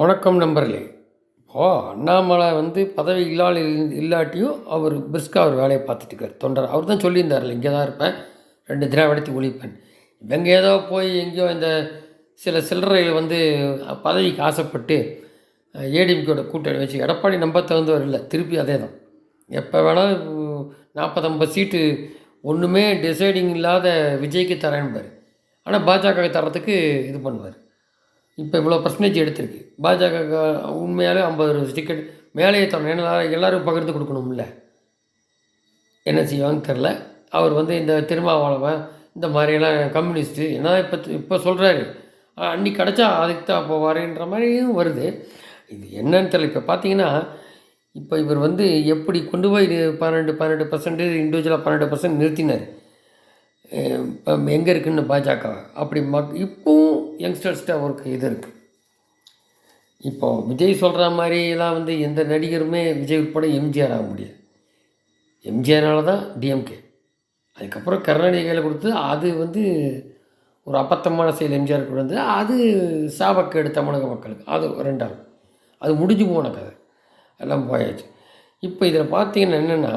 வணக்கம் நம்பர்லே ஓ அண்ணாமலை வந்து பதவி இல்லால் இல்லாட்டியும் அவர் பிரிஸ்காக அவர் வேலையை பார்த்துட்டு இருக்கார். தொண்டர். அவர் தான் சொல்லியிருந்தார்ல இங்கே தான் இருப்பேன் ரெண்டு திராவிடத்தை ஒழிப்பேன். இவங்க ஏதோ போய் எங்கேயோ இந்த சில சில்லறையில் வந்து பதவிக்கு ஆசைப்பட்டு ஏடிஎம்கேட கூட்டணி வச்சு எடப்பாடி நம்ப தகுந்தவர் இல்லை திருப்பி அதே தான். எப்போ வேணாலும் நாற்பத்தம்பது சீட்டு ஒன்றுமே டிசைடிங் இல்லாத விஜய்க்கு தரேன்பார் ஆனால் பாஜக தரத்துக்கு இது பண்ணுவார். இப்போ இவ்வளோ பர்சன்டேஜ் எடுத்திருக்கு. பாஜக உண்மையாலே ஐம்பது டிக்கெட் மேலேயே தரணும் ஏன்னா எல்லோரும் பகிர்ந்து கொடுக்கணும்ல. என்ன செய்வாங்கன்னு தெரில அவர் வந்து இந்த திருமாவளவன் இந்த மாதிரியெல்லாம் கம்யூனிஸ்ட்டு என்ன இப்போ இப்போ சொல்கிறாரு அன்றைக்கி கிடச்சா அதுக்கு தான் போவாருன்ற மாதிரியும் வருது. இது என்னன்னு தெரியல. இப்போ பார்த்தீங்கன்னா இப்போ இவர் வந்து எப்படி கொண்டு போய் பன்னெண்டு பன்னெண்டு பர்சன்ட் இண்டிவிஜுவலாக பன்னெண்டு பர்சன்ட் நிறுத்தினார். இப்போ எங்கே இருக்குன்னு பாஜக. அப்படி மக் இப்போவும் யங்ஸ்டர்ஸ்கிட்ட அவருக்கு இது இருக்குது இப்போ விஜய் சொல்கிற மாதிரிலாம் வந்து எந்த நடிகருமே விஜய் உட்பட எம்ஜிஆர் ஆக முடியாது. எம்ஜிஆர்னால தான் டிஎம்கே அதுக்கப்புறம் கருணாநிதி கையில் கொடுத்து அது வந்து ஒரு அப்பத்தமான செயல் எம்ஜிஆர் கொண்டு வந்து அது சாபக்கேடு தமிழக மக்களுக்கு. அது ரெண்டாவது. அது முடிஞ்சு போன கதை. எல்லாம் போயாச்சு. இப்போ இதில் பார்த்தீங்கன்னா என்னென்னா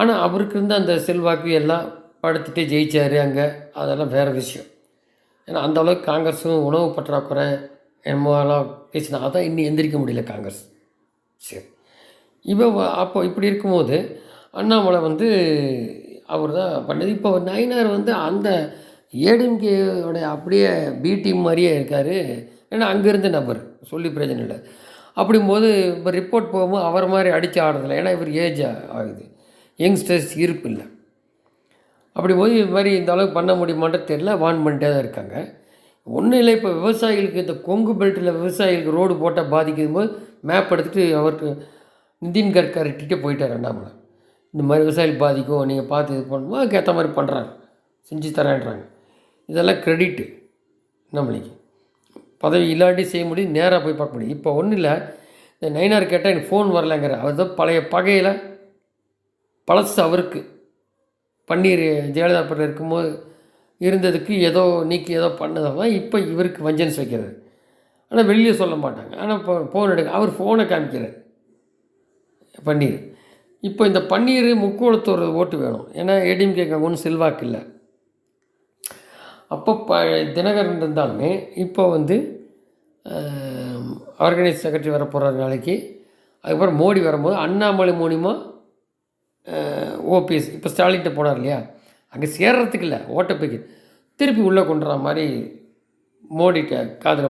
ஆனால் அவருக்கு இருந்த அந்த செல்வாக்கு எல்லாம் படுத்துட்டு ஜெயிச்சார் அங்கே. அதெல்லாம் வேறு விஷயம். ஏன்னா அந்த அளவுக்கு காங்கிரஸும் உணவு பற்றாக்குறை என்னமோலாம் பேசினா அதான் இன்னும் எந்திரிக்க முடியல காங்கிரஸ். சரி. இப்போ அப்போ இப்படி இருக்கும்போது அண்ணாமலை வந்து அவர் தான் பண்ணது. இப்போ நயினார் வந்து அந்த ஏடிஎம்கேயோட அப்படியே பி டீம் மாதிரியே இருக்கார். ஏன்னா அங்கேருந்து நபர் சொல்லி பிரச்சனை இல்லை. அப்படிங்கும்போது இப்போ ரிப்போர்ட் போகும்போது அவர் மாதிரி அடித்து ஆடுறதில்ல. ஏன்னா இவர் ஏஜ் ஆகுது. யங்ஸ்டர்ஸ் இருப்பு இல்லை. அப்படி போய் இது மாதிரி இந்த அளவுக்கு பண்ண முடியுமான்ட்டு தெரில வான் பண்ணிட்டே தான் இருக்காங்க. ஒன்றும் இல்லை இப்போ விவசாயிகளுக்கு இந்த கொங்கு பெல்ட்டில் விவசாயிகளுக்கு ரோடு போட்டால் பாதிக்கும் போது மேப் எடுத்துகிட்டு அவருக்கு நிதின் கட்கரிட்டே போயிட்டார் அண்ணாமலை. இந்த மாதிரி விவசாயிகள் பாதிக்கும் நீங்கள் பார்த்து இது பண்ணும்போது அதுக்கேற்ற மாதிரி பண்ணுறாங்க செஞ்சு தரேன்றாங்க. இதெல்லாம் க்ரெடிட்டு நம்மளுக்கு பதவி இல்லாட்டி செய்ய முடியும் நேராக போய் பார்க்க முடியும். இப்போ ஒன்றும் இல்லை இந்த நைனார் கேட்டால் எனக்கு ஃபோன் வரலைங்கிற அவர் தான் பழைய பகையில் பழசு அவருக்கு. பன்னீர் ஜெயலலிதா படம் இருக்கும்போது இருந்ததுக்கு ஏதோ நீக்கி ஏதோ பண்ணதான் இப்போ இவருக்கு வஞ்சன்ஸ் வைக்கிறது. ஆனால் வெளியே சொல்ல மாட்டாங்க. ஆனால் இப்போ ஃபோன் எடுக்க அவர் ஃபோனை காமிக்கிறார். பன்னீர். இப்போ இந்த பன்னீர் முக்கோணத்தோட ஓட்டு வேணும். ஏன்னா ஏடிஎம்கே ஒன்றும் செல்வாக்கு இல்லை. அப்போ ப தினகரன் இருந்தாலுமே இப்போ வந்து ஆர்கனைஸ் செக்ரட்டரி வர போகிறார் நாளைக்கு. அதுக்கப்புறம் மோடி வரும்போது அண்ணாமலை மூலிமா ஓபிஎஸ் இப்போ ஸ்டாலின்கிட்ட போனார் இல்லையா? அங்கே சேர்றதுக்கு இல்லை ஓட்டப்பைக்கு. திருப்பி உள்ளே கொண்டுற மாதிரி மோடிட்ட காதில்